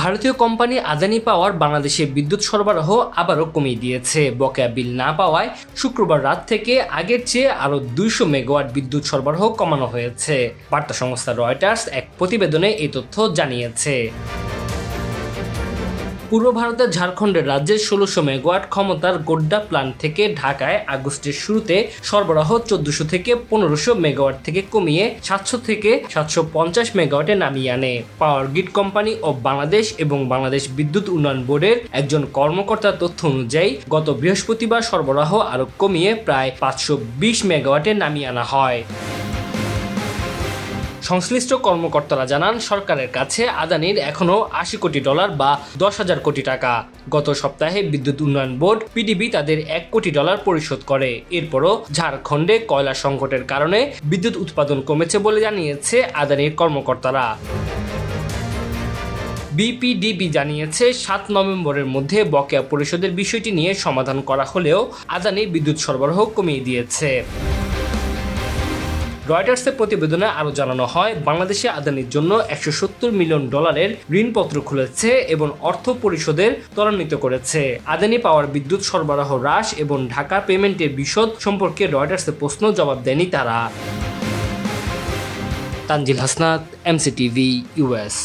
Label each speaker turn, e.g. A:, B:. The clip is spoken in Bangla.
A: ভারতীয় কোম্পানি আদানি পাওয়ার বাংলাদেশে বিদ্যুৎ সরবরাহ আবারও কমিয়ে দিয়েছে। বকেয়া বিল না পাওয়ায় শুক্রবার রাত থেকে আগের চেয়ে আরও দুইশো মেগাওয়াট বিদ্যুৎ সরবরাহ কমানো হয়েছে। বার্তা সংস্থা রয়টার্স এক প্রতিবেদনে এই তথ্য জানিয়েছে। পূর্ব ভারতের ঝাড়খণ্ডের রাজ্যের ষোলোশো মেগাওয়াট ক্ষমতার গোড্ডা প্ল্যান্ট থেকে ঢাকায় আগস্টের শুরুতে সরবরাহ চোদ্দশো থেকে পনেরোশো মেগাওয়াট থেকে কমিয়ে সাতশো থেকে সাতশো পঞ্চাশ মেগাওয়াটে নামিয়ে আনে। Power grid company of Bangladesh এবং বাংলাদেশ বিদ্যুৎ উন্নয়ন বোর্ডের একজন কর্মকর্তার তথ্য অনুযায়ী, গত বৃহস্পতিবার সরবরাহ আরও কমিয়ে প্রায় পাঁচশো বিশ মেগাওয়াটে নামিয়ে আনা হয়। সংশ্লিষ্ট কর্মকর্তারা জানান, সরকারের কাছে আদানির এখনও আশি কোটি ডলার বা দশ হাজার কোটি টাকা। গত সপ্তাহে বিদ্যুৎ উন্নয়ন বোর্ড, পিডিবি, তাদের এক কোটি ডলার পরিশোধ করে। এরপরও ঝাড়খণ্ডে কয়লা সংকটের কারণে বিদ্যুৎ উৎপাদন কমেছে বলে জানিয়েছে আদানির কর্মকর্তারা। বিপিডিবি জানিয়েছে, সাত নভেম্বরের মধ্যে বকেয়া পরিশোধের বিষয়টি নিয়ে সমাধান করা হলেও আদানি বিদ্যুৎ সরবরাহ কমিয়ে দিয়েছে। রয়টার্সের প্রতিবেদনে আরও জানানো হয়, বাংলাদেশে আদানির জন্য একশো সত্তর মিলিয়ন ডলারের ঋণপত্র খুলেছে এবং অর্থ পরিশোধের ত্বরান্বিত করেছে। আদানি পাওয়ার বিদ্যুৎ সরবরাহ হ্রাস এবং ঢাকা পেমেন্টের বিশদ সম্পর্কে রয়টার্সের প্রশ্ন জবাব দেয়নি তারা। Tanzil Hasnat, MCTV US